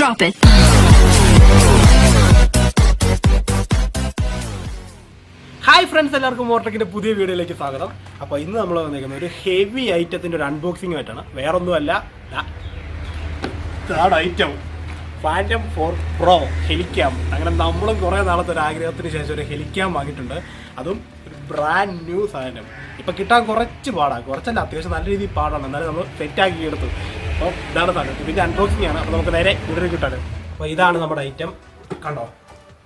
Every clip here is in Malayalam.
Drop it. ഹായ് ഫ്രണ്ട്സ് എല്ലാവർക്കും മോട്ടക്കിന്റെ പുതിയ വീഡിയോയിലേക്ക് സ്വാഗതം. അപ്പോൾ ഇന്ന് നമ്മൾ വന്നിരിക്കുന്നത് ഒരു ഹെവി ഐറ്റത്തിന്റെ ഒരു അൺബോക്സിംഗ് ആയിട്ടാണ്. വേറൊന്നുമല്ല. Third item phantom four pro helicam അങ്ങനെ നമ്മളും കുറേ നാളത്തെ ഒരു ആഗ്രഹത്തിന് ശേഷം ഒരു ഹെലിക്യാം വാങ്ങിയിട്ടുണ്ട്. അതും ഒരു ബ്രാൻഡ് ന്യൂ സാധനം. ഇപ്പം കിട്ടാൻ കുറച്ച് പാടാണ് കുറച്ചല്ല അത്യാവശ്യം നല്ല രീതിയിൽ പാടാണ്. എന്നാലും നമ്മൾ സെറ്റാക്കി എടുത്തു. അപ്പോൾ ഇതാണ് സാധനം. ഇതിന്റെ അൺബോക്സിംഗ് ആണ്. അപ്പോൾ നമുക്ക് നേരെ ഇവിടെ കിട്ടാൻ അപ്പോൾ ഇതാണ് നമ്മുടെ ഐറ്റം കണ്ടോ?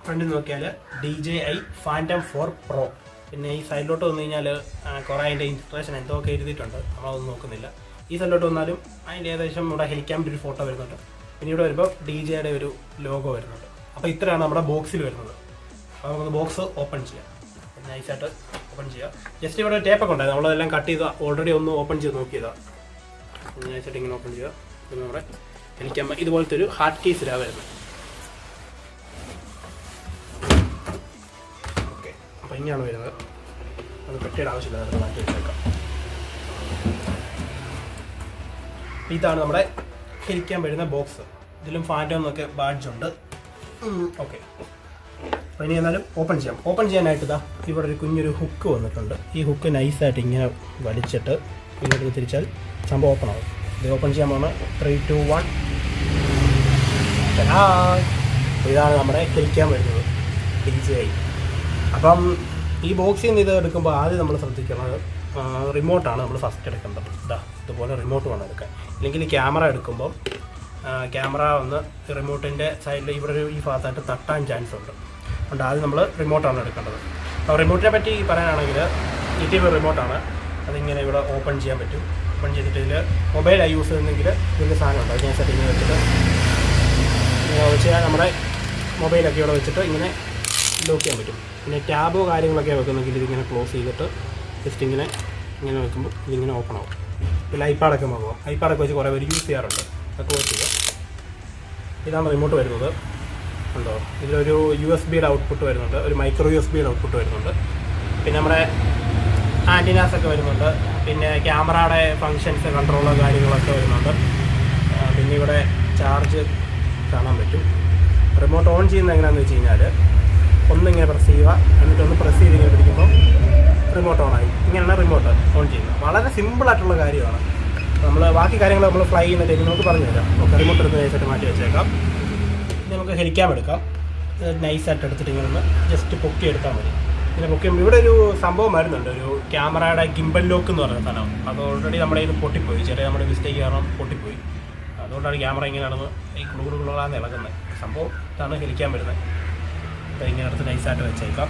ഫ്രണ്ടിൽ നോക്കിയാൽ D J I phantom four pro പിന്നെ ഈ സൈഡിലോട്ട് വന്നു കഴിഞ്ഞാൽ കുറേ അതിന്റെ ഇൻസ്ട്രേഷൻ എന്തൊക്കെ എഴുതിയിട്ടുണ്ട് നമ്മളതൊന്നും നോക്കുന്നില്ല. ഈ സൈഡിലോട്ട് വന്നാലും അതിന്റെ ഏകദേശം നമ്മുടെ ഹെലിക്കാമിന്റെ ഒരു ഫോട്ടോ വരുന്നുണ്ട്. പിന്നെ ഇവിടെ വരുമ്പോൾ ഡി ജെയുടെ ഒരു ലോഗോ വരുന്നുണ്ട്. അപ്പോൾ ഇത്രയാണ് നമ്മുടെ ബോക്സിൽ വരുന്നത്. അപ്പോൾ നമുക്ക് ബോക്സ് ഓപ്പൺ ചെയ്യാം. നൈസായിട്ട് ഓപ്പൺ ചെയ്യാം. ജസ്റ്റ് ഇവിടെ ടേപ്പൊക്കെ ഉണ്ടായിരുന്നു. നമ്മളതെല്ലാം കട്ട് ചെയ്ത് ഓൾറെഡി ഒന്ന് ഓപ്പൺ ചെയ്ത് നോക്കിയതാണ് നൈസായിട്ട് ഇങ്ങനെ ഓപ്പൺ ചെയ്യുക. പിന്നെ നമ്മുടെ എനിക്ക് ഇതുപോലത്തെ ഒരു ഹാർഡ് കേസിലാണ് വരുന്നത്. ഓക്കെ അപ്പം ഇങ്ങനെയാണ് വരുന്നത്. അത് പെട്ടിയുടെ ആവശ്യമില്ല. നമുക്ക് മാറ്റി വെച്ചേക്കാം. ഇതാണ് നമ്മുടെ ഇരിക്കാൻ വരുന്ന ബോക്സ് ഇതിലും ഫാന്റോ എന്നൊക്കെ ബാഡ്ജ് ഉണ്ട്. ഓക്കെ അപ്പോൾ ഇനി എന്നാലും ഓപ്പൺ ചെയ്യാം. ഓപ്പൺ ചെയ്യാനായിട്ട് ഇതാ ഇവിടെ ഒരു കുഞ്ഞൊരു ഹുക്ക് വന്നിട്ടുണ്ട്. ഈ ഹുക്ക് നൈസായിട്ട് ഇങ്ങനെ വലിച്ചിട്ട് ഇങ്ങോട്ട് തിരിച്ചാൽ സംഭവം ഓപ്പൺ ആവും. ഇത് ഓപ്പൺ ചെയ്യാൻ പോകുന്ന ത്രീ ടു വൺ ഇതാണ് നമ്മുടെ കിളിക്കാൻ വരുന്നത്. ഡി ജെ അപ്പം ഈ ബോക്സിൽ നിന്ന് ഇത് എടുക്കുമ്പോൾ ആദ്യം നമ്മൾ ശ്രദ്ധിക്കുന്നത് റിമോട്ടാണ് നമ്മൾ ഫസ്റ്റ് എടുക്കേണ്ടത്. ഇതാ ഇതുപോലെ റിമോട്ട് വേണം എടുക്കാൻ. അല്ലെങ്കിൽ ക്യാമറ എടുക്കുമ്പോൾ ക്യാമറ വന്ന് റിമോട്ടിന്റെ സൈഡിൽ ഇവിടെ ഒരു ഈ ഭാഗത്തായിട്ട് തട്ടാൻ ചാൻസ് ഉണ്ട്. അതുകൊണ്ട് ആദ്യം നമ്മൾ റിമോട്ടാണ് എടുക്കേണ്ടത്. അപ്പോൾ റിമോട്ടിനെ പറ്റി പറയാനാണെങ്കിൽ ഇറ്റീവ് റിമോട്ടാണ് അതിങ്ങനെ ഇവിടെ ഓപ്പൺ ചെയ്യാൻ പറ്റും. ഓപ്പൺ ചെയ്തിട്ട് ഇതിൽ മൊബൈലായി യൂസ് ചെയ്യുന്നെങ്കിൽ ഇതിന്റെ സാധനമുണ്ട് അത് ഞാൻ സെറ്റിങ് വെച്ചിട്ട് ഇങ്ങനെ വെച്ച് നമ്മുടെ മൊബൈലൊക്കെ ഇവിടെ വെച്ചിട്ട് ഇങ്ങനെ ലോക്ക് ചെയ്യാൻ പറ്റും. പിന്നെ ടാബോ കാര്യങ്ങളൊക്കെ വെക്കുന്നെങ്കിൽ ഇതിങ്ങനെ ക്ലോസ് ചെയ്തിട്ട് ജസ്റ്റ് ഇങ്ങനെ ഇങ്ങനെ വെക്കുമ്പോൾ ഇതിങ്ങനെ ഓപ്പൺ ആവും. പിന്നെ ഐപാഡൊക്കെ നോക്കുക ഐപാഡൊക്കെ വെച്ച് കുറേ പേര് യൂസ് ചെയ്യാറുണ്ട്. അത് ക്ലോസ് ചെയ്യുക ഇതാണ് റിമോട്ട് വരുന്നത്. ഉണ്ടോ ഇതിലൊരു യു എസ് ബിയുടെ ഔട്ട്പുട്ട് വരുന്നുണ്ട്. ഒരു മൈക്രോ യു എസ് ബിയുടെ ഔട്ട്പുട്ട് വരുന്നുണ്ട്. പിന്നെ നമ്മുടെ ആന്റിനാസ് ഒക്കെ വരുന്നുണ്ട്. പിന്നെ ക്യാമറയുടെ ഫങ്ഷൻസ് കൺട്രോൾ കാര്യങ്ങളൊക്കെ വരുന്നുണ്ട്. പിന്നെ ഇവിടെ ചാർജ് കാണാൻ പറ്റും. റിമോട്ട് ഓൺ ചെയ്യുന്ന എങ്ങനെയാണെന്ന് വെച്ച് കഴിഞ്ഞാൽ ഒന്നിങ്ങനെ പ്രസ് ചെയ്യുക എന്നിട്ടൊന്ന് പ്രസ് ചെയ്ത് ഇങ്ങനെ പിടിക്കുമ്പോൾ റിമോട്ട് ഓൺ ആയി. ഇങ്ങനെയാണ് റിമോട്ട് ഓൺ ചെയ്യുന്നത്. വളരെ സിമ്പിളായിട്ടുള്ള കാര്യമാണ്. നമ്മൾ ബാക്കി കാര്യങ്ങൾ നമ്മൾ ഫ്ലൈ ചെയ്യുന്ന ടൈമിൽ നമുക്ക് പറഞ്ഞു തരാം. നമുക്ക് റിമോട്ട് എടുത്ത് നൈസായിട്ട് മാറ്റി വെച്ചേക്കാം. നമുക്ക് ഹെലിക്കാം എടുക്കാം. നൈസായിട്ട് എടുത്തിട്ട് ഇങ്ങനെ ഒന്ന് ജസ്റ്റ് പൊക്കി എടുത്താൽ മതി. പിന്നെ മുഖ്യം ഇവിടെ ഒരു സംഭവം വരുന്നുണ്ട്. ഒരു ക്യാമറയുടെ ഗിംബൽ ലോക്ക് എന്ന് പറയുന്ന സ്ഥലം. അത് ഓൾറെഡി നമ്മുടെ ഇത് പൊട്ടിപ്പോയി. ചെറിയ നമ്മുടെ മിസ്റ്റേക്ക് കാരണം പൊട്ടിപ്പോയി. അതുകൊണ്ടാണ് ക്യാമറ ഇങ്ങനെ നടന്ന് ഈ കുളു കുളുകളാന്ന് ഇളകുന്നത് സംഭവം ഇതാണ് ഹെലിക്കാൻ വരുന്നത് അപ്പോൾ ഇങ്ങനെ അടുത്ത് നൈസായിട്ട് വെച്ചേക്കാം.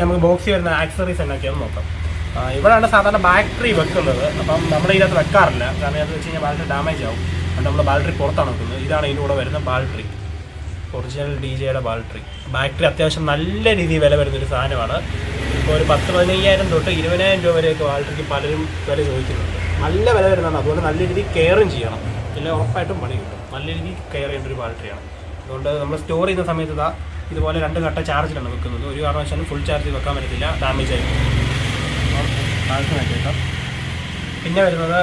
നമുക്ക് ബോക്സിൽ വരുന്ന ആക്സറീസ് എന്നൊക്കെയാണ് നോക്കാം. ഇവിടെയാണ് സാധാരണ ബാറ്ററി വെക്കുന്നത്. അപ്പം നമ്മൾ ഇതിനകത്ത് വെക്കാറില്ല. കാരണം അത് വെച്ച് കഴിഞ്ഞാൽ ബാറ്ററി ഡാമേജ് ആവും. അതുകൊണ്ട് നമ്മൾ ബാറ്ററി പുറത്താണ് വെക്കുന്നത്. ഇതാണ് ഇതിന്റെ കൂടെ വരുന്ന ബാറ്ററി ഒറിജിനൽ ഡി ജെയുടെ ബാറ്ററി. ബാറ്ററി അത്യാവശ്യം നല്ല രീതിയിൽ വില വരുന്നൊരു സാധനമാണ്. ഇപ്പോൾ ഒരു പത്ത് പതിനയ്യായിരം തൊട്ട് ഇരുപതിനായിരം രൂപ വരെയൊക്കെ ബാറ്ററിക്ക് പലരും വില ചോദിക്കുന്നുണ്ട്. നല്ല വില വരുന്നതാണ്. അതുപോലെ നല്ല രീതിയിൽ കെയറും ചെയ്യണം. പിന്നെ ഉറപ്പായിട്ടും പണി കിട്ടും. നല്ല രീതിയിൽ കെയർ ചെയ്യേണ്ട ഒരു ബാറ്ററിയാണ്. അതുകൊണ്ട് നമ്മൾ സ്റ്റോർ ചെയ്യുന്ന സമയത്ത് ഇതാ ഇതുപോലെ രണ്ട് ഘട്ട ചാർജിലാണ് വെക്കുന്നത്. ഒരു കാരണവശാലും ഫുൾ ചാർജ് വെക്കാൻ പറ്റത്തില്ല. ഡാമേജ് ആയിരിക്കും. വെച്ചേക്കാം പിന്നെ വരുന്നത്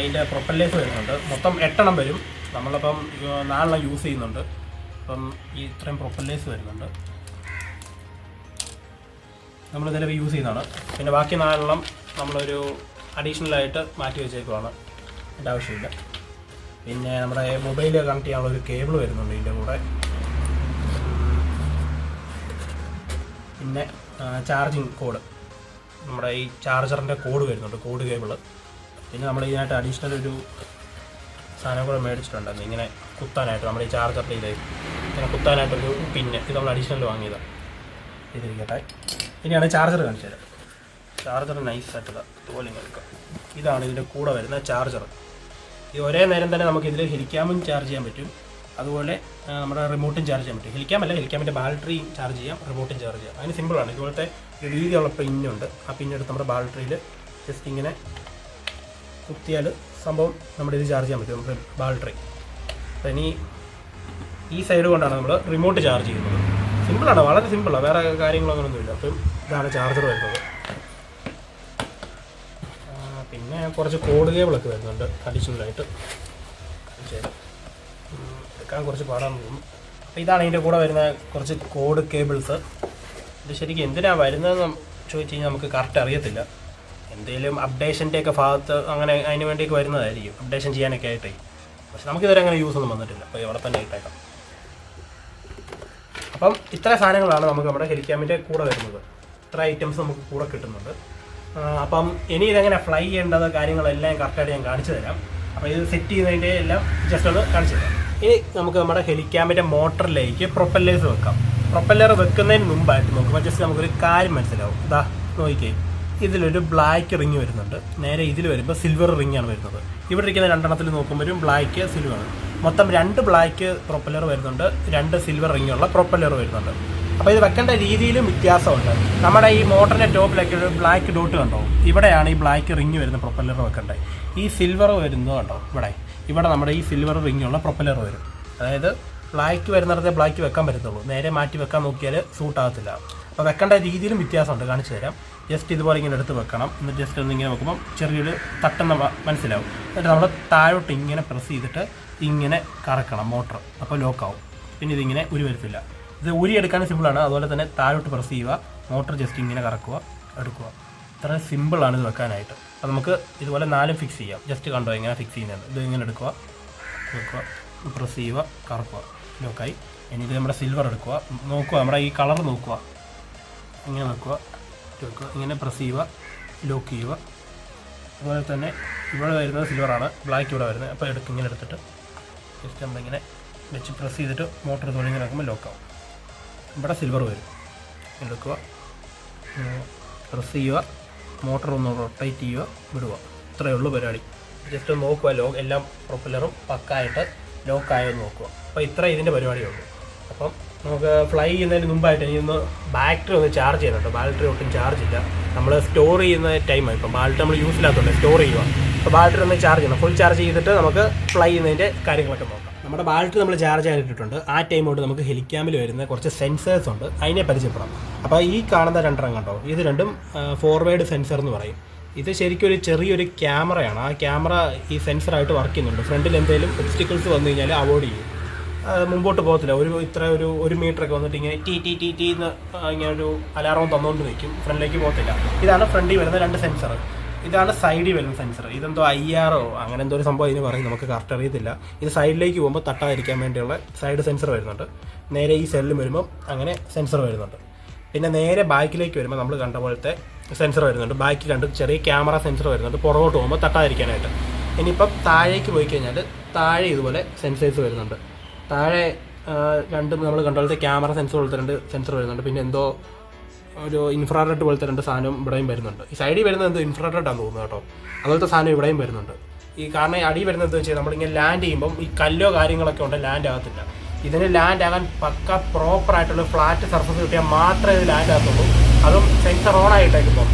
ഇതിന്റെ പ്രൊപ്പല്ലേഴ്സ് വരുന്നുണ്ട്. മൊത്തം എട്ടെണ്ണം വരും. നമ്മളിപ്പം നാളെ നാലെണ്ണം യൂസ് ചെയ്യുന്നുണ്ട്. അപ്പം ഈ ഇത്രയും പ്രൊപ്പല്ലേഴ്സ് വരുന്നുണ്ട്. നമ്മൾ നിലവിൽ യൂസ് ചെയ്യുന്നതാണ്. പിന്നെ ബാക്കി നാലെണ്ണം നമ്മളൊരു അഡീഷണലായിട്ട് മാറ്റി വെച്ചേക്കുവാണ്. അതിന്റെ ആവശ്യമില്ല. പിന്നെ നമ്മുടെ മൊബൈൽ കണക്ട് ചെയ്യാനുള്ള ഒരു കേബിൾ വരുന്നുണ്ട് ഇതിന്റെ കൂടെ. പിന്നെ ചാർജിങ് കോഡ് നമ്മുടെ ഈ ചാർജറിന്റെ കോഡ് വരുന്നുണ്ട് കോഡ് കേബിൾ പിന്നെ നമ്മൾ ഇതിനായിട്ട് അഡീഷണൽ ഒരു സാധനം കൂടെ മേടിച്ചിട്ടുണ്ടായിരുന്നു. ഇങ്ങനെ കുത്താനായിട്ട് നമ്മുടെ ഈ ചാർജറിന്റെ ഇത് ഇങ്ങനെ കുത്താനായിട്ടൊരു പിന്നെ ഇത് നമ്മൾ അഡീഷണൽ വാങ്ങിയതാണ് ഇതിരിക്കട്ടെ. ഇനിയാണ് ചാർജർ കാണിച്ചു തരാം. ചാർജർ നൈസായിട്ടുള്ള ഇങ്ങനെ എടുക്കാം. ഇതാണ് ഇതിന്റെ കൂടെ വരുന്ന ചാർജർ ഈ ഒരേ നേരം തന്നെ നമുക്ക് ഇതിൽ ഹിലിക്കാമും ചാർജ് ചെയ്യാൻ പറ്റും. അതുപോലെ നമ്മുടെ റിമോട്ടും ചാർജ് ചെയ്യാൻ പറ്റും. ഹിലിക്കാമല്ല അല്ല ബാറ്ററി ചാർജ് ചെയ്യാം റിമോട്ടും ചാർജ് ചെയ്യാം. അതിന് സിമ്പിളാണ് ഇതുപോലത്തെ രീതിയുള്ള പിന്നുണ്ട് ആ പിന്നെടുത്ത് നമ്മുടെ ബാറ്ററിയിൽ ജസ്റ്റ് ഇങ്ങനെ കുത്തിയാൽ സംഭവം നമ്മുടെ ഇത് ചാർജ് ചെയ്യാൻ പറ്റും ബാറ്ററി അപ്പം ഇനി ഈ സൈഡ് കൊണ്ടാണ് നമ്മൾ റിമോട്ട് ചാർജ് ചെയ്യുന്നത്. സിമ്പിളാണ് വളരെ സിമ്പിളാണ് വേറെ കാര്യങ്ങളൊന്നുമില്ല അപ്പം ഇതാണ് ചാർജർ വരുന്നത്. പിന്നെ കുറച്ച് കോഡ് കേബിളൊക്കെ വരുന്നുണ്ട് അഡീഷണലായിട്ട് എടുക്കാൻ കുറച്ച് പാടാന്ന് തോന്നുന്നു. അപ്പോൾ ഇതാണ് ഇതിന്റെ കൂടെ വരുന്ന കുറച്ച് കോഡ് കേബിൾസ് ഇത് ശരിക്കും എന്തിനാണ് വരുന്നതെന്ന് ചോദിച്ചു കഴിഞ്ഞാൽ നമുക്ക് കറക്റ്റ് അറിയത്തില്ല. എന്തെങ്കിലും അപ്ഡേഷന്റെ ഒക്കെ ഭാഗത്ത് അങ്ങനെ അതിന് വേണ്ടിയൊക്കെ വരുന്നതായിരിക്കും. അപ്ഡേഷൻ ചെയ്യാനൊക്കെ ആയിട്ടേ. പക്ഷെ നമുക്കിതുവരെ അങ്ങനെ യൂസ് ഒന്നും വന്നിട്ടില്ല. അപ്പോൾ ഇവിടെ തന്നെ ഇട്ടേക്കാം. അപ്പം ഇത്ര സാധനങ്ങളാണ് നമുക്ക് നമ്മുടെ ഹെലിക്യാമിന്റെ കൂടെ വരുന്നത്. ഇത്ര ഐറ്റംസ് നമുക്ക് കൂടെ കിട്ടുന്നുണ്ട്. അപ്പം ഇനി ഇതെങ്ങനെ ഫ്ലൈ ചെയ്യേണ്ടത് കാര്യങ്ങളെല്ലാം കറക്റ്റായിട്ട് ഞാൻ കാണിച്ചു തരാം. അപ്പോൾ ഇത് സെറ്റ് ചെയ്യുന്നതിന്റെ എല്ലാം ജസ്റ്റ് ഒന്ന് കാണിച്ചു തരാം. ഇനി നമുക്ക് നമ്മുടെ ഹെലിക്യാമിന്റെ മോട്ടറിലേക്ക് പ്രൊപ്പല്ലേഴ്സ് വെക്കാം. പ്രൊപ്പല്ലർ വെക്കുന്നതിന് മുമ്പായിട്ട് നോക്കുമ്പോൾ ജസ്റ്റ് നമുക്കൊരു കാര്യം മനസ്സിലാവും. ഇതാ നോക്കിക്കേ. ഇതിലൊരു ബ്ലാക്ക് റിങ് വരുന്നുണ്ട്. നേരെ ഇതിൽ വരുമ്പോൾ സിൽവർ റിങ്ങാണ് വരുന്നത്. ഇവിടെ ഇരിക്കുന്ന രണ്ടെണ്ണത്തിൽ നോക്കുമ്പോഴും ബ്ലാക്ക് സിൽവർ ആണ്. മൊത്തം രണ്ട് ബ്ലാക്ക് പ്രൊപ്പലർ വരുന്നുണ്ട് രണ്ട് സിൽവർ റിങ്ങുള്ള പ്രൊപ്പലർ വരുന്നുണ്ട്. അപ്പോൾ ഇത് വെക്കേണ്ട രീതിയിലും വ്യത്യാസമുണ്ട്. നമ്മുടെ ഈ മോട്ടറിന്റെ ടോപ്പിലൊക്കെ ഒരു ബ്ലാക്ക് ഡോട്ട് കണ്ടോ? ഇവിടെയാണ് ഈ ബ്ലാക്ക് റിങ് വരുന്ന പ്രൊപ്പലർ വെക്കേണ്ടത് ഈ സിൽവർ വരുന്നത് കണ്ടോ? ഇവിടെ. ഇവിടെ നമ്മുടെ ഈ സിൽവർ റിങ്ങുള്ള പ്രൊപ്പലർ വരും. അതായത് ബ്ലാക്ക് വരുന്നിടത്തെ ബ്ലാക്ക് വെക്കാൻ പറ്റത്തുള്ളൂ. നേരെ മാറ്റി വെക്കാൻ നോക്കിയാൽ സൂട്ട് ആകത്തില്ല. അപ്പോൾ വെക്കേണ്ട രീതിയിലും വ്യത്യാസമുണ്ട്. കാണിച്ചു തരാം. ജസ്റ്റ് ഇതുപോലെ ഇങ്ങനെ എടുത്ത് വെക്കണം. എന്നിട്ട് ജസ്റ്റ് ഒന്ന് ഇങ്ങനെ വെക്കുമ്പോൾ ചെറിയൊരു തട്ടെന്ന് മനസ്സിലാവും. എന്നിട്ട് നമ്മൾ താഴോട്ട് ഇങ്ങനെ പ്രസ് ചെയ്തിട്ട് ഇങ്ങനെ കറക്കണം മോട്ടർ അപ്പോൾ ലോക്ക് ആവും. പിന്നെ ഇതിങ്ങനെ ഉരി വരത്തില്ല. ഇത് ഉരി എടുക്കാൻ സിമ്പിളാണ് അതുപോലെ തന്നെ താഴോട്ട് പ്രസ് ചെയ്യുക. മോട്ടർ ജസ്റ്റ് ഇങ്ങനെ കറക്കുക എടുക്കുക. ഇത്ര സിമ്പിളാണ് ഇത് വെക്കാനായിട്ട്. അപ്പോൾ നമുക്ക് ഇതുപോലെ നാലും ഫിക്സ് ചെയ്യാം. ജസ്റ്റ് കണ്ടോ ഇങ്ങനെ ഫിക്സ് ചെയ്യുന്നത്? ഇത് ഇങ്ങനെ എടുക്കുക വെക്കുക പ്രസ് ചെയ്യുക കറക്കുക. ലോക്കായി ഇനി ഇത് നമ്മുടെ സിൽവർ എടുക്കുക. നോക്കുക നമ്മുടെ ഈ കളർ നോക്കുക. ഇങ്ങനെ വെക്കുക വെക്കുക. ഇങ്ങനെ പ്രസ് ചെയ്യുക ലോക്ക് ചെയ്യുക. അതുപോലെ തന്നെ ഇവിടെ വരുന്നത് സിൽവറാണ് ബ്ലാക്ക് ഇവിടെ വരുന്നത്. അപ്പോൾ എടുക്കുക ഇങ്ങനെ എടുത്തിട്ട് ജസ്റ്റ് നമ്മളിങ്ങനെ വെച്ച് പ്രസ് ചെയ്തിട്ട് മോട്ടർ ഇതുപോലെ ഇങ്ങനെ ആക്കുമ്പോൾ ലോക്കാവും ഇവിടെ സിൽവർ വരും. എടുക്കുക. പ്രസ് ചെയ്യുക. മോട്ടർ ഒന്ന് റൊട്ടേറ്റ് ചെയ്യുക. വിടുക. ഇത്രയേ ഉള്ളൂ പരിപാടി. ജസ്റ്റ് ഒന്ന് നോക്കുക. ലോ എല്ലാം പ്രൊപ്പല്ലറും പക്കായിട്ട് ലോക്കായോ നോക്കുക. അപ്പോൾ ഇത്ര ഇതിന്റെ പരിപാടിയുള്ളൂ അപ്പം നമുക്ക് ഫ്ലൈ ചെയ്യുന്നതിന് മുമ്പായിട്ട് ഇനി ഒന്ന് ബാറ്ററി ഒന്ന് ചാർജ് ചെയ്യുന്നുണ്ട് ബാറ്ററി ഒട്ടും ചാർജ് ഇല്ല. നമ്മൾ സ്റ്റോർ ചെയ്യുന്ന ടൈമാണ് ഇപ്പം ബാറ്ററി നമ്മൾ യൂസ് ഇല്ലാത്തതുകൊണ്ട് സ്റ്റോർ ചെയ്യുക. അപ്പോൾ ബാറ്ററി ഒന്ന് ചാർജ് ചെയ്യണം ഫുൾ ചാർജ് ചെയ്തിട്ട് നമുക്ക് ഫ്ലൈ ചെയ്യുന്നതിന്റെ കാര്യങ്ങളൊക്കെ നോക്കാം. നമ്മുടെ ബാറ്ററി നമ്മൾ ചാർജ് ആയിട്ടിട്ടുണ്ട് ആ ടൈം കൊണ്ട് നമുക്ക് ഹെലിക്യാമിൽ വരുന്ന കുറച്ച് സെൻസേഴ്സ് ഉണ്ട്. അതിനെ പരിചയപ്പെടാം. അപ്പോൾ ഈ കാണുന്ന രണ്ടെണ്ണം കണ്ടോ? ഇത് രണ്ടും ഫോർവേഡ് സെൻസർ എന്ന് പറയും. ഇത് ശരിക്കും ഒരു ചെറിയൊരു ക്യാമറയാണ്. ആ ക്യാമറ ഈ സെൻസറായിട്ട് വർക്ക് ചെയ്യുന്നുണ്ട്. ഫ്രണ്ടിൽ എന്തെങ്കിലും ഒബ്സ്റ്റിക്കിൾസ് വന്നു കഴിഞ്ഞാൽ അവോയ്ഡ് ചെയ്യും. മുമ്പോട്ട് പോകത്തില്ല. ഒരു ഇത്ര ഒരു ഒരു മീറ്റർ ഒക്കെ വന്നിട്ട് ഇങ്ങനെ ടി ടി ടി ടി എന്ന് ഇങ്ങനെ ഒരു അലാറം തന്നുകൊണ്ട് നിൽക്കും ഫ്രണ്ടിലേക്ക് പോകത്തില്ല. ഇതാണ് ഫ്രണ്ടിൽ വരുന്ന രണ്ട് സെൻസർ ഇതാണ് സൈഡിൽ വരുന്ന സെൻസർ ഇതെന്തോ ഐ ആറോ അങ്ങനെ എന്തോ ഒരു സംഭവം ഇതിന് പറയും. നമുക്ക് കറക്റ്റ് അറിയത്തില്ല. ഇത് സൈഡിലേക്ക് പോകുമ്പോൾ തട്ടാതിരിക്കാൻ വേണ്ടിയുള്ള സൈഡ് സെൻസർ വരുന്നുണ്ട്. നേരെ ഈ സെല്ലിൽ വരുമ്പോൾ അങ്ങനെ സെൻസർ വരുന്നുണ്ട്. പിന്നെ നേരെ ബാക്കിലേക്ക് വരുമ്പോൾ നമ്മൾ കണ്ട പോലത്തെ സെൻസർ വരുന്നുണ്ട്. ബാക്കി കണ്ട് ചെറിയ ക്യാമറ സെൻസർ വരുന്നുണ്ട്. പുറകോട്ട് പോകുമ്പോൾ തട്ടാതിരിക്കാനായിട്ട്. ഇനിയിപ്പം താഴേക്ക് പോയി കഴിഞ്ഞാൽ താഴെ ഇതുപോലെ സെൻസേഴ്സ് വരുന്നുണ്ട്. താഴെ രണ്ടും നമ്മൾ കണ്ട പോലത്തെ ക്യാമറ സെൻസർ പോലത്തെ രണ്ട് സെൻസർ വരുന്നുണ്ട്. പിന്നെ എന്തോ ഒരു ഇൻഫ്രാറെഡ് പോലത്തെ രണ്ട് സാധനം ഇവിടെയും വരുന്നുണ്ട്. ഈ സൈഡിൽ വരുന്നത് ഇൻഫ്രാറെഡ് ആണെന്ന് തോന്നുന്നു കേട്ടോ. അതുപോലത്തെ സാധനം ഇവിടെയും വരുന്നുണ്ട്. ഈ കാരണം അടി വരുന്നത് വെച്ചാൽ നമ്മളിങ്ങനെ ലാൻഡ് ചെയ്യുമ്പം ഈ കല്ലോ കാര്യങ്ങളൊക്കെ ഉണ്ട് ലാൻഡ് ആകത്തില്ല. ഇതിന് ലാൻഡ് ആകാൻ പക്ക പ്രോപ്പർ ആയിട്ടുള്ള ഫ്ലാറ്റ് സർഫസ് കിട്ടിയാൽ മാത്രമേ ഇത് ലാൻഡ് ആകത്തുള്ളൂ. അതും സെൻസർ ഓൺ ആയിട്ടായിരിക്കും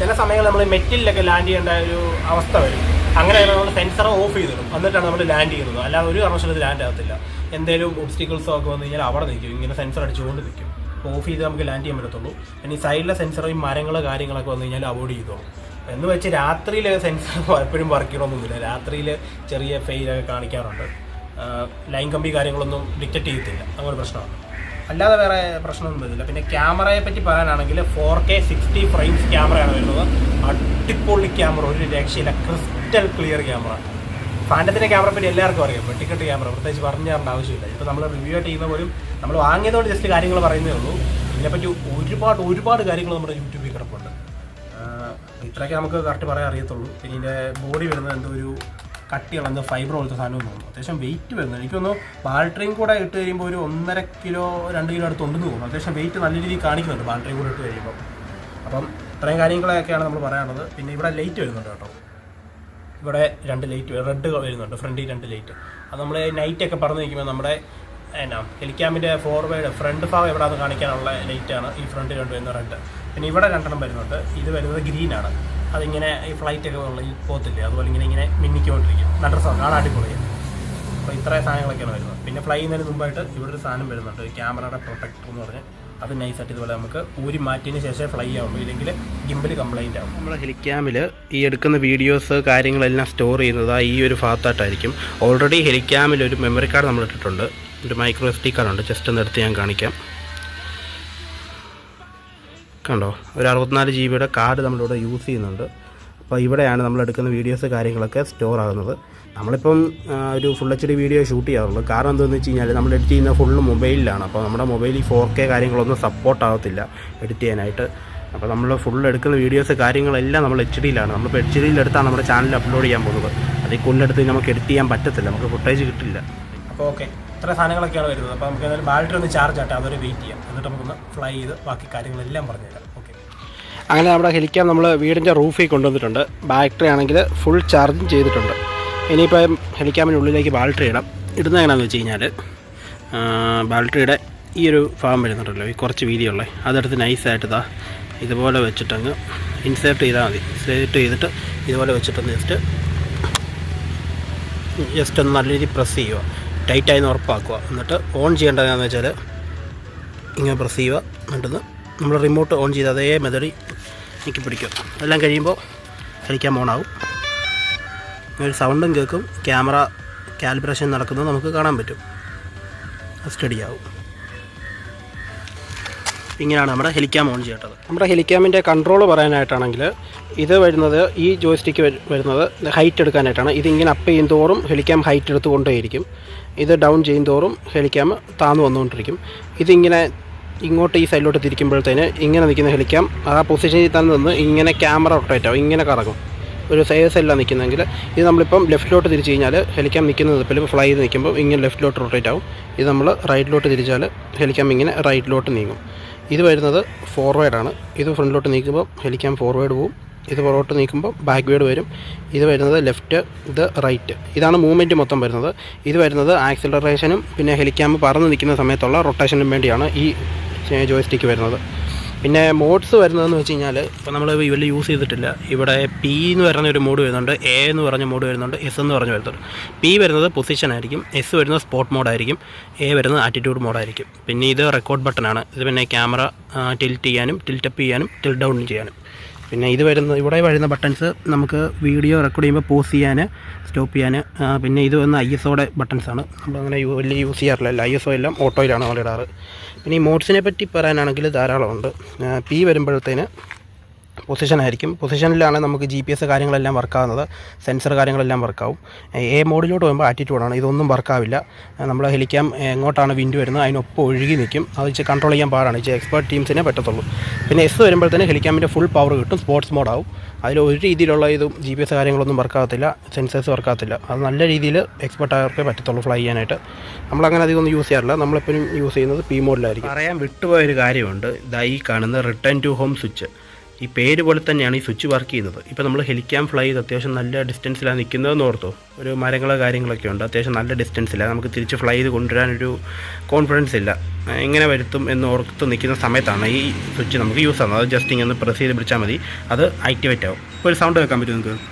ചില സമയങ്ങളിൽ നമ്മൾ മെറ്റിലൊക്കെ ലാൻഡ് ചെയ്യേണ്ട ഒരു അവസ്ഥ വരും. അങ്ങനെ നമ്മൾ സെൻസർ ഓഫ് ചെയ്തിടും. എന്നിട്ടാണ് നമ്മൾ ലാൻഡ് ചെയ്യുന്നത്. അല്ലാതെ ഒരു കാരണവശാലും ഇത് ലാൻഡ് ആകത്തില്ല. എന്തെങ്കിലും ഒബ്സ്റ്റിക്കിൾസോ ഒക്കെ വന്നു കഴിഞ്ഞാൽ അവിടെ നിൽക്കും. ഇങ്ങനെ സെൻസർ അടിച്ചുകൊണ്ട് നിൽക്കും. ഓഫ് ചെയ്ത് നമുക്ക് ലാൻഡ് ചെയ്യാൻ പറ്റത്തുള്ളൂ. പിന്നെ ഈ സൈഡിലെ സെൻസർ ഈ മരങ്ങൾ കാര്യങ്ങളൊക്കെ വന്നു കഴിഞ്ഞാൽ അവോയ്ഡ് ചെയ്തോളും. എന്ന് വെച്ച് രാത്രിയിൽ സെൻസർ പലപ്പോഴും വർക്ക് ചെയ്യണമെന്നൊന്നുമില്ല രാത്രിയിൽ ചെറിയ ഫെയിലൊക്കെ കാണിക്കാറുണ്ട്. ലൈൻ കമ്പി കാര്യങ്ങളൊന്നും ഡിറ്റക്റ്റ് ചെയ്യത്തില്ല. അങ്ങനെ പ്രശ്നമാണ്. അല്ലാതെ വേറെ പ്രശ്നമൊന്നും വരുന്നില്ല പിന്നെ ക്യാമറയെ പറ്റി പറയാനാണെങ്കിൽ ഫോർ കെ സിക്സ്റ്റി ഫ്രെയിംസ് ക്യാമറയാണ് വരുന്നത്. അടിപൊളി ക്യാമറ ഒരു രക്ഷയില്ല. ക്രിസ്റ്റൽ ക്ലിയർ ക്യാമറ ഫാന്റത്തിന്റെ ക്യാമറ പറ്റി എല്ലാവർക്കും അറിയാം. വെട്ടിക്കെട്ട് ക്യാമറ പ്രത്യേകിച്ച് പറഞ്ഞു തരേണ്ട ആവശ്യമില്ല. ഇപ്പോൾ നമ്മൾ റിവ്യൂ ചെയ്യുന്ന പോലും നമ്മൾ വാങ്ങിയതുകൊണ്ട് ജസ്റ്റ് കാര്യങ്ങൾ പറയുന്നേ ഉള്ളൂ. ഇതിനെപ്പറ്റി ഒരുപാട് ഒരുപാട് കാര്യങ്ങൾ നമ്മുടെ യൂട്യൂബിൽ കിടപ്പുണ്ട്. ഇത്രയൊക്കെ നമുക്ക് കറക്റ്റ് പറയാൻ അറിയത്തുള്ളൂ. പിന്നെ ഇതിന്റെ ബോഡി വരുന്നത് എന്തോ ഒരു കട്ടിയുള്ള ഫൈബർ പോലത്തെ സാധനം തോന്നുന്നു. അത്യാവശ്യം വെയിറ്റ് വരുന്നത്. എനിക്കൊന്ന് ബാൾട്രിയും കൂടെ ഇട്ട് കഴിയുമ്പോൾ ഒരു ഒന്നര കിലോ രണ്ട് കിലോ അടുത്ത് ഉണ്ടെന്ന് തോന്നുന്നു. അത്യാവശ്യം വെയിറ്റ് നല്ല രീതിയിൽ കാണിക്കുന്നുണ്ട് ബാൾട്രിയും കൂടെ ഇട്ട് കഴിയുമ്പോൾ അപ്പം ഇത്രയും കാര്യങ്ങളൊക്കെയാണ് നമ്മൾ പറയാനുള്ളത്. പിന്നെ ഇവിടെ ലൈറ്റ് വരുന്നുണ്ട് കേട്ടോ. ഇവിടെ രണ്ട് ലൈറ്റ് റെഡ് വരുന്നുണ്ട്. ഫ്രണ്ടിൽ രണ്ട് ലൈറ്റ്. അത് നമ്മൾ നൈറ്റൊക്കെ പറഞ്ഞു നിൽക്കുമ്പോൾ നമ്മുടെ എന്നാ ഹെലിക്യാമിന്റെ ഫോർവേഡ് ഫ്രണ്ട് ഭാഗം എവിടെയാണെന്ന് കാണിക്കാനുള്ള ലൈറ്റാണ് ഈ ഫ്രണ്ട് രണ്ട് വരുന്ന റെഡ് പിന്നെ ഇവിടെ രണ്ടെണ്ണം വരുന്നുണ്ട്. ഇത് വരുന്നത് ഗ്രീനാണ് അതിങ്ങനെ ഈ ഫ്ലൈറ്റ് ഒക്കെ ഉള്ള ഈ പോത്തില്ലേ അതുപോലെ ഇങ്ങനെ ഇങ്ങനെ മിന്നിക്കൊണ്ടിരിക്കും. നല്ല രസമാണ് കാണാൻ അടിപൊളിയാണ് അപ്പോൾ ഇത്രയും സാധനങ്ങളൊക്കെയാണ് വരുന്നത്. പിന്നെ ഫ്ലൈ ചെയ്യുന്നതിന് മുമ്പായിട്ട് ഇവിടെ ഒരു സാധനം വരുന്നുണ്ട്. ക്യാമറയുടെ പ്രൊട്ടക്ടർ എന്ന് പറഞ്ഞ്. അത് നൈസായിട്ട് ഇതുപോലെ നമുക്ക് ഊരി മാറ്റിയതിന് ശേഷം ഫ്ലൈ ആവുള്ളൂ. ഇല്ലെങ്കിൽ ഗിമ്പിൽ കംപ്ലൈന്റ് ആവും. നമ്മുടെ ഹെലിക്യാമിൽ ഈ എടുക്കുന്ന വീഡിയോസ് കാര്യങ്ങളെല്ലാം സ്റ്റോർ ചെയ്യുന്നത് ആ ഈ ഒരു ഭാഗത്തായിട്ടായിരിക്കും. ഓൾറെഡി ഹെലിക്യാമിൽ ഒരു മെമ്മറി കാർഡ് നമ്മൾ ഇട്ടിട്ടുണ്ട്. ഒരു മൈക്രോ എസ് ഡി കാർഡുണ്ട് ജസ്റ്റ് ഒന്ന് എടുത്ത് ഞാൻ കാണിക്കാം. കണ്ടോ? ഒരു അറുപത്തിനാല് ജി ബിയുടെ കാർഡ് നമ്മളിവിടെ യൂസ് ചെയ്യുന്നുണ്ട്. അപ്പോൾ ഇവിടെയാണ് നമ്മൾ എടുക്കുന്ന വീഡിയോസ് കാര്യങ്ങളൊക്കെ സ്റ്റോർ ആകുന്നത്. നമ്മളിപ്പം ഒരു full H D video shoot ചെയ്യാറുള്ളൂ. കാരണം എന്താണെന്ന് വെച്ച് കഴിഞ്ഞാൽ നമ്മൾ എഡിറ്റ് ചെയ്യുന്ന ഫുള്ള് മൊബൈലിലാണ് അപ്പോൾ നമ്മുടെ മൊബൈലിൽ ഫോർ കെ കാര്യങ്ങളൊന്നും സപ്പോർട്ട് ആകത്തില്ല എഡിറ്റ് ചെയ്യാനായിട്ട്. അപ്പോൾ നമ്മൾ ഫുൾ എടുക്കുന്ന വീഡിയോസ് കാര്യങ്ങളെല്ലാം നമ്മൾ എച്ച് ഡിയിലാണ് നമ്മളിപ്പോൾ എച്ച് ഡിയിലെടുത്താണ് നമ്മുടെ ചാനൽ അപ്ലോഡ് ചെയ്യാൻ പോകുന്നത്. അതിൽ കൊണ്ടെടുത്ത് നമുക്ക് എഡിറ്റ് ചെയ്യാൻ പറ്റത്തില്ല. നമുക്ക് ഫുട്ടേജ് കിട്ടില്ല. അപ്പോൾ ഓക്കെ. ഇത്ര സാധനങ്ങളൊക്കെയാണ് വരുന്നത്. അപ്പോൾ നമുക്ക് ബാറ്ററി ഒന്ന് ചാർജ് ആട്ടെ. അതൊരു വെയിറ്റ് ചെയ്യാം. എന്നിട്ട് നമുക്കൊന്ന് ഫ്ലൈ ചെയ്ത് ബാക്കി കാര്യങ്ങളെല്ലാം പറഞ്ഞുതരാം. അങ്ങനെ നമ്മുടെ ഹെലിക്കാം നമ്മൾ വീടിന്റെ റൂഫിൽ കൊണ്ടുവന്നിട്ടുണ്ട്. ബാറ്ററി ആണെങ്കിൽ ഫുൾ ചാർജ് ചെയ്തിട്ടുണ്ട്. ഇനിയിപ്പോൾ ഹെലിക്കാമിനുള്ളിലേക്ക് ബാറ്ററി ഇടാം. ഇടുന്നത് എങ്ങനെയാണെന്ന് വെച്ച് കഴിഞ്ഞാൽ ബാറ്ററിയുടെ ഈ ഒരു ഫാം വരുന്നുണ്ടല്ലോ ഈ കുറച്ച് വീതിയുള്ള. അതെടുത്ത് നൈസായിട്ട് ഇതാ ഇതുപോലെ വെച്ചിട്ടങ്ങ് ഇൻസേർട്ട് ചെയ്താൽ മതി. ഇൻസേർട്ട് ചെയ്തിട്ട് ഇതുപോലെ വെച്ചിട്ടൊന്ന് ജസ്റ്റ് ജസ്റ്റ് ഒന്ന് നല്ല രീതിയിൽ പ്രസ് ചെയ്യുക. ടൈറ്റായി ഉറപ്പാക്കുക. എന്നിട്ട് ഓൺ ചെയ്യേണ്ടതെന്ന് വെച്ചാൽ ഇങ്ങനെ പ്രസ് ചെയ്യുക. എന്നിട്ട് നമ്മൾ റിമോട്ട് ഓൺ ചെയ്ത് അതേ മെതടി എനിക്ക് പിടിക്കും. എല്ലാം കഴിയുമ്പോൾ കളിക്കാൻ ഓണാവും ഒരു സൗണ്ടും കേൾക്കും. ക്യാമറ കാലിബ്രേഷൻ നടക്കുന്നത് നമുക്ക് കാണാൻ പറ്റും. സ്റ്റഡി ആവും. ഇങ്ങനെയാണ് നമ്മുടെ ഹെലിക്യാം ഓൺ ചെയ്യേണ്ടത്. നമ്മുടെ ഹെലിക്യാമിന്റെ കൺട്രോൾ പറയാനായിട്ടാണെങ്കിൽ ഇത് വരുന്നത് ഈ ജോയ്സ്റ്റിക്ക് വരുന്നത് ഹൈറ്റ് എടുക്കാനായിട്ടാണ്. ഇതിങ്ങനെ അപ്പ് ചെയ്യും തോറും ഹെലിക്യാം ഹൈറ്റ് എടുത്തുകൊണ്ടേയിരിക്കും. ഇത് ഡൗൺ ചെയ്യും തോറും ഹെലിക്യാം താന്നു വന്നുകൊണ്ടിരിക്കും. ഇതിങ്ങനെ ഇങ്ങോട്ട് ഈ സൈഡിലോട്ട് തിരിക്കുമ്പോഴത്തേന് ഇങ്ങനെ നിൽക്കുന്ന ഹെലിക്കാം ആ പൊസിഷനിൽ തന്നെ നിന്ന് ഇങ്ങനെ ക്യാമറ റൊട്ടേറ്റ് ആവും. ഇങ്ങനെ കറങ്ങും. ഒരു സൈഡ് സൈഡിലാണ് നിൽക്കുന്നതെങ്കിൽ ഇത് നമ്മളിപ്പം ലെഫ്റ്റിലോട്ട് തിരിച്ചു കഴിഞ്ഞാൽ ഹെലിക്കാം നിൽക്കുന്നത് ഇപ്പം ഫ്ലൈ ചെയ്ത് നിൽക്കുമ്പോൾ ഇങ്ങനെ ലെഫ്റ്റിലോട്ട് റൊട്ടേറ്റ് ആവും. ഇത് നമ്മൾ റൈറ്റിലോട്ട് തിരിച്ചാൽ ഹെലിക്കാം ഇങ്ങനെ റൈറ്റിലോട്ട് നീങ്ങും. ഇത് വരുന്നത് ഫോർവേഡാണ് ഇത് ഫ്രണ്ടിലോട്ട് നീക്കുമ്പോൾ ഹെലിക്കാം ഫോർവേഡ് പോവും. ഇത് പുറകോട്ട് നീക്കുമ്പോൾ ബാക്ക് വേഡ് വരും. ഇത് വരുന്നത് ലെഫ്റ്റ് ഇത് റൈറ്റ് ഇതാണ് മൂവ്മെന്റ് മൊത്തം വരുന്നത്. ഇത് വരുന്നത് ആക്സിലറേഷനും പിന്നെ ഹെലിക്യാം പറന്ന് നിൽക്കുന്ന സമയത്തുള്ള റൊട്ടേഷനും വേണ്ടിയാണ് ഈ ജോയ്സ്റ്റിക്ക് വരുന്നത്. പിന്നെ മോഡ്സ് വരുന്നതെന്ന് വെച്ച് കഴിഞ്ഞാൽ ഇപ്പോൾ നമ്മൾ ഇവർ യൂസ് ചെയ്തിട്ടില്ല. ഇവിടെ പി എന്ന് പറയുന്ന ഒരു മോഡ് വരുന്നുണ്ട്. എ എന്ന് പറഞ്ഞ മോഡ് വരുന്നുണ്ട്. എസ് എന്ന് പറഞ്ഞ് വരുന്നുണ്ട്. പി വരുന്നത് പൊസിഷൻ ആയിരിക്കും. എസ് വരുന്നത് സ്പോട്ട് മോഡായിരിക്കും എ വരുന്നത് ആറ്റിറ്റ്യൂഡ് മോഡായിരിക്കും പിന്നെ ഇത് റെക്കോർഡ് ബട്ടണാണ് ഇത് പിന്നെ ക്യാമറ ടിൽറ്റ് ചെയ്യാനും ടിൽറ്റപ്പ് ചെയ്യാനും ടിൽ ഡൗൺ ചെയ്യാനും. പിന്നെ ഇത് വരുന്ന ഇവിടെ വരുന്ന ബട്ടൺസ് നമുക്ക് വീഡിയോ റെക്കോർഡ് ചെയ്യുമ്പോൾ പോസ് ചെയ്യാൻ സ്റ്റോപ്പ് ചെയ്യാൻ പിന്നെ ഇത് വന്ന ഐ എസ് ഒയുടെ ബട്ടൺസാണ് നമ്മളങ്ങനെ വലിയ യൂസ് ചെയ്യാറില്ല. ഐ എസ് ഒ എല്ലാം ഓട്ടോയിലാണ് നമ്മൾ ഇടാറ്. ഈ മോഡ്സിനെ പറ്റി പറയാനാണെങ്കിൽ ധാരാളമുണ്ട്. പി വരുമ്പോഴത്തേന് പൊസിഷൻ ആയിരിക്കും പൊസിഷനിലാണ് നമുക്ക് ജി പി എസ് കാര്യങ്ങളെല്ലാം വർക്കാവുന്നത് സെൻസർ കാര്യങ്ങളെല്ലാം വർക്കാവും എ മോഡിലോട്ട് പോകുമ്പോൾ ആറ്റിറ്റ്യൂഡാണ് ഇതൊന്നും വർക്കാവില്ല നമ്മൾ ഹെലിക്കാം എങ്ങോട്ടാണ് വിൻഡ് വരുന്നത്? അതിനൊപ്പം ഒഴുകി നിൽക്കും അത് വെച്ച് കൺട്രോൾ ചെയ്യാൻ പാടാണ്. ഇച്ചിരി എക്സ്പേർട്ട് ടീംസിനെ പറ്റത്തുള്ളൂ. പിന്നെ എസ് വരുമ്പോഴത്തേന് ഹെലിക്കാമിന്റെ ഫുൾ പവർ കിട്ടും. സ്പോർട്സ് മോഡാവും അതിൽ ഒരു രീതിയിലുള്ള ഇതും ജി പി എസ് കാര്യങ്ങളൊന്നും വർക്കാകത്തില്ല സെൻസേഴ്സ് വർക്കാകത്തില്ല അത് നല്ല രീതിയിൽ എക്സ്പെർട്ട് ആയവർക്കേ പറ്റത്തുള്ളൂ ഫ്ലൈ ചെയ്യാനായിട്ട്. നമ്മളങ്ങനെ അധികം ഒന്നും യൂസ് ചെയ്യാറില്ല. നമ്മളെപ്പോഴും യൂസ് ചെയ്യുന്നത് പി മോഡിലായിരിക്കും പറയാൻ വിട്ടുപോയൊരു കാര്യമുണ്ട്. ഇതായി കാണുന്ന റിട്ടേൺ ടു ഹോം സ്വിച്ച് ഈ പേര് പോലെ തന്നെയാണ് ഈ സ്വിച്ച് വർക്ക് ചെയ്യുന്നത്. ഇപ്പോൾ നമ്മൾ ഹെലിക്യാം ഫ്ലൈ ചെയ്ത് അത്യാവശ്യം നല്ല ഡിസ്റ്റൻസിലാണ് നിൽക്കുന്നതെന്ന് ഓർത്തോ. ഒരു മരങ്ങളോ കാര്യങ്ങളൊക്കെ ഉണ്ട്. അത്യാവശ്യം നല്ല ഡിസ്റ്റൻസിലാണ് നമുക്ക് തിരിച്ച് ഫ്ലൈ ചെയ്ത് കൊണ്ടുവരാനൊരു കോൺഫിഡൻസ് ഇല്ല. എങ്ങനെ വരുത്തും എന്ന് ഓർത്ത് നിൽക്കുന്ന സമയത്താണ് ഈ സ്വിച്ച് നമുക്ക് യൂസ് ആവുന്നത്. അത് ജസ്റ്റ് ഇങ്ങനെ പ്രസ് ചെയ്ത് പിടിച്ചാൽ മതി. അത് ആക്ടിവേറ്റ് ആവും. ഇപ്പോൾ ഒരു സൗണ്ട് കേൾക്കാൻ പറ്റും നിങ്ങൾക്ക്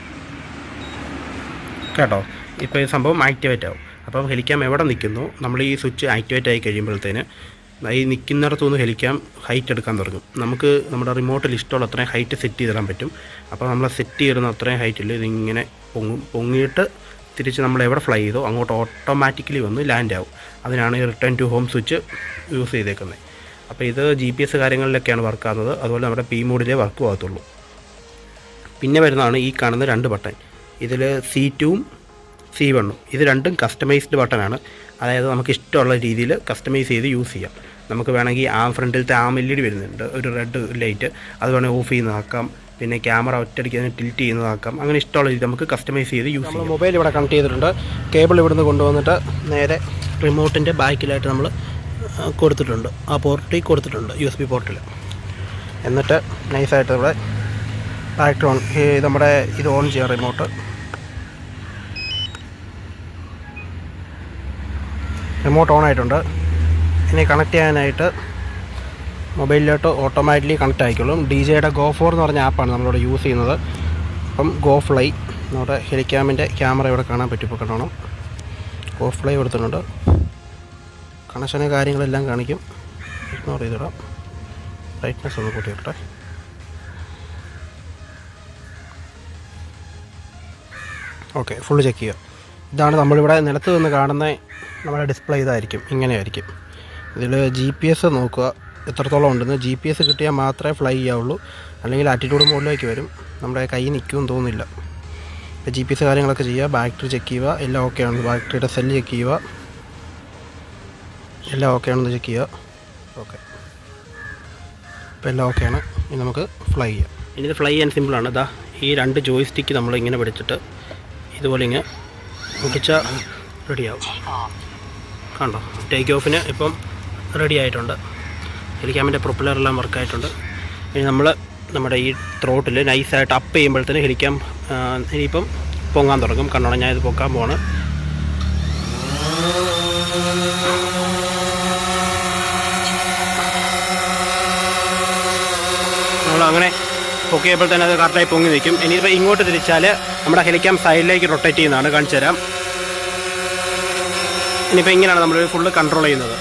കേട്ടോ? ഇപ്പോൾ ഈ സംഭവം ആക്ടിവേറ്റ് ആവും. അപ്പം ഹെലിക്യാം എവിടെ നിൽക്കുന്നു നമ്മൾ ഈ സ്വിച്ച് ആക്ടിവേറ്റ് ആയി കഴിയുമ്പോഴത്തേന് ഈ നിൽക്കുന്നിടത്തു നിന്ന് ഹെലിക്കാം ഹൈറ്റ് എടുക്കാൻ തുടങ്ങും. നമുക്ക് നമ്മുടെ റിമോട്ടിൽ ഇഷ്ടമുള്ള അത്രയും ഹൈറ്റ് സെറ്റ് ചെയ്തിടാൻ പറ്റും. അപ്പോൾ നമ്മൾ സെറ്റ് ചെയ്തിരുന്ന അത്രയും ഹൈറ്റിൽ ഇതിങ്ങനെ പൊങ്ങും. പൊങ്ങിയിട്ട് തിരിച്ച് നമ്മൾ എവിടെ ഫ്ലൈ ചെയ്തോ അങ്ങോട്ട് ഓട്ടോമാറ്റിക്കലി വന്ന് ലാൻഡ് ആവും. അതിനാണ് ഈ return to home switch use ചെയ്തേക്കുന്നത്. അപ്പോൾ ഇത് ജി പി എസ് കാര്യങ്ങളിലൊക്കെയാണ് വർക്ക് ആകുന്നത് അതുപോലെ നമ്മുടെ പി മോഡിലേ വർക്ക് ആകത്തുള്ളൂ പിന്നെ വരുന്നതാണ് ഈ കാണുന്ന രണ്ട് ബട്ടൺ ഇതിൽ സി ടുവും സി വണ്ണും ഇത് രണ്ടും കസ്റ്റമൈസ്ഡ് ബട്ടൺ ആണ്. അതായത് നമുക്ക് ഇഷ്ടമുള്ള രീതിയിൽ കസ്റ്റമൈസ് ചെയ്ത് യൂസ് ചെയ്യാം. നമുക്ക് വേണമെങ്കിൽ ആ ഫ്രണ്ടിലത്തെ ആ എൽ ഇ ഡി വരുന്നുണ്ട്. ഒരു റെഡ് ലൈറ്റ്. അത് വേണമെങ്കിൽ ഓഫ് ചെയ്യുന്നതാക്കാം. പിന്നെ ക്യാമറ ഒറ്റയടിക്ക് അതിനെ ടിൽറ്റ് ചെയ്യുന്നതാക്കാം. അങ്ങനെ ഇഷ്ടമുള്ള രീതി നമുക്ക് കസ്റ്റമൈസ് ചെയ്ത് യൂസ് ചെയ്യാം. മൊബൈൽ ഇവിടെ കണക്ട് ചെയ്തിട്ടുണ്ട്. കേബിൾ ഇവിടുന്ന് കൊണ്ടുവന്നിട്ട് നേരെ റിമോട്ടിന്റെ ബാക്കിലായിട്ട് നമ്മൾ കൊടുത്തിട്ടുണ്ട്. ആ പോർട്ടിൽ കൊടുത്തിട്ടുണ്ട് യു എസ് ബി പോർട്ടിൽ എന്നിട്ട് നൈസായിട്ട് ഇവിടെ ബാറ്ററി ഓൺ നമ്മുടെ ഇത് ഓൺ ചെയ്യാം റിമോട്ട് റിമോട്ട് ഓൺ ആയിട്ടുണ്ട്. ഇനി കണക്ട് ചെയ്യാനായിട്ട് മൊബൈലിലോട്ട് ഓട്ടോമാറ്റിക്കലി കണക്റ്റ് ആയിക്കോളും ഡി ജെയുടെ ഗോ ഫോർ എന്ന് പറഞ്ഞ ആപ്പാണ് നമ്മളിവിടെ യൂസ് ചെയ്യുന്നത്. അപ്പം ഗോ ഫ്ലൈ നമ്മുടെ ഹെലിക്യാമിന്റെ ക്യാമറ ഇവിടെ കാണാൻ പറ്റും ഇപ്പോൾ കണ്ടോണം. ഗോ ഫ്ലൈ കൊടുത്തിട്ടുണ്ട്. കണക്ഷന് കാര്യങ്ങളെല്ലാം കാണിക്കും. ഇഗ്നോർ ചെയ്തിടാം. ബ്രൈറ്റ്നസ് ഒന്ന് കൂട്ടിയിട്ടെ ഓക്കെ ഫുള്ള് ചെക്ക് ചെയ്യുക. ഇതാണ് നമ്മളിവിടെ നിലത്ത് നിന്ന് കാണുന്ന നമ്മുടെ ഡിസ്പ്ലേ ഇതായിരിക്കും. ഇങ്ങനെയായിരിക്കും. ഇതിൽ ജി പി എസ് നോക്കുക. എത്രത്തോളം ഉണ്ടെന്ന്. ജി പി എസ് കിട്ടിയാൽ മാത്രമേ ഫ്ലൈ ചെയ്യാവുള്ളൂ. അല്ലെങ്കിൽ ആറ്റിറ്റ്യൂഡ് മോഡിലേക്ക് വരും. നമ്മുടെ കൈ നിൽക്കുമെന്ന് തോന്നുന്നില്ല. ജി പി എസ് കാര്യങ്ങളൊക്കെ ചെയ്യുക. ബാറ്ററി ചെക്ക് ചെയ്യുക. എല്ലാം ഓക്കെ ആണ്. ബാറ്ററിയുടെ സെല്ല് ചെക്ക് ചെയ്യുക. എല്ലാം ഓക്കെ ആണെന്ന് ചെക്ക് ചെയ്യുക. ഓക്കെ അപ്പോൾ എല്ലാം ഓക്കെയാണ് ഇനി നമുക്ക് ഫ്ലൈ ചെയ്യാം. ഇനി ഇത് ഫ്ലൈ ചെയ്യാൻ സിമ്പിളാണ് ഇതാ ഈ രണ്ട് ജോയ് സ്റ്റിക്ക് നമ്മൾ ഇങ്ങനെ പിടിച്ചിട്ട് ഇതുപോലെ ഇങ്ങനെ മുടിച്ചാൽ റെഡിയാവും കണ്ടോ? ടേക്ക് ഓഫിന് ഇപ്പം റെഡി ആയിട്ടുണ്ട്. ഹെലിക്യാമിന്റെ പ്രൊപ്പലറെല്ലാം വർക്കായിട്ടുണ്ട് ഇനി നമ്മൾ നമ്മുടെ ഈ ത്രോട്ടിൽ നൈസായിട്ട് അപ്പ് ചെയ്യുമ്പോഴത്തേന് ഹെലിക്യാം ആ, ഇനിയിപ്പം പൊങ്ങാൻ തുടങ്ങും. കണ്ണോണം ഞാനിത് പൊക്കാൻ പോവാണ്. അങ്ങനെ പൊക്കിയപ്പോൾ തന്നെ അത് കറക്റ്റായി പൊങ്ങി നിൽക്കും. ഇനിയിപ്പോൾ ഇങ്ങോട്ട് തിരിച്ചാൽ നമ്മുടെ ഹെലിക്യാം സൈഡിലേക്ക് റൊട്ടേറ്റ് ചെയ്യുന്നതാണ് കാണിച്ചു തരാം. ഇനിയിപ്പോൾ ഇങ്ങനെയാണ് നമ്മൾ ഫുള്ള് കൺട്രോൾ ചെയ്യുന്നത്.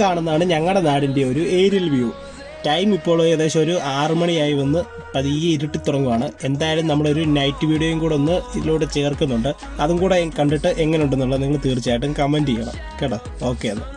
കാണുന്നതാണ് ഞങ്ങളുടെ നാടിന്റെ ഒരു ഏരിയൽ വ്യൂ ടൈം ഇപ്പോൾ ഏകദേശം ഒരു ആറ് മണിയായി വന്ന് പതിയെ ഇരുട്ടി തുടങ്ങുവാണ്. എന്തായാലും നമ്മളൊരു നൈറ്റ് വീഡിയോയും കൂടെ ഒന്ന് ഇതിലൂടെ ചേർക്കുന്നുണ്ട്. അതും കൂടെ കണ്ടിട്ട് എങ്ങനെയുണ്ടെന്നുള്ളത് നിങ്ങൾ തീർച്ചയായിട്ടും കമന്റ് ചെയ്യണം. കേട്ടോ? ഓക്കെ എന്നാൽ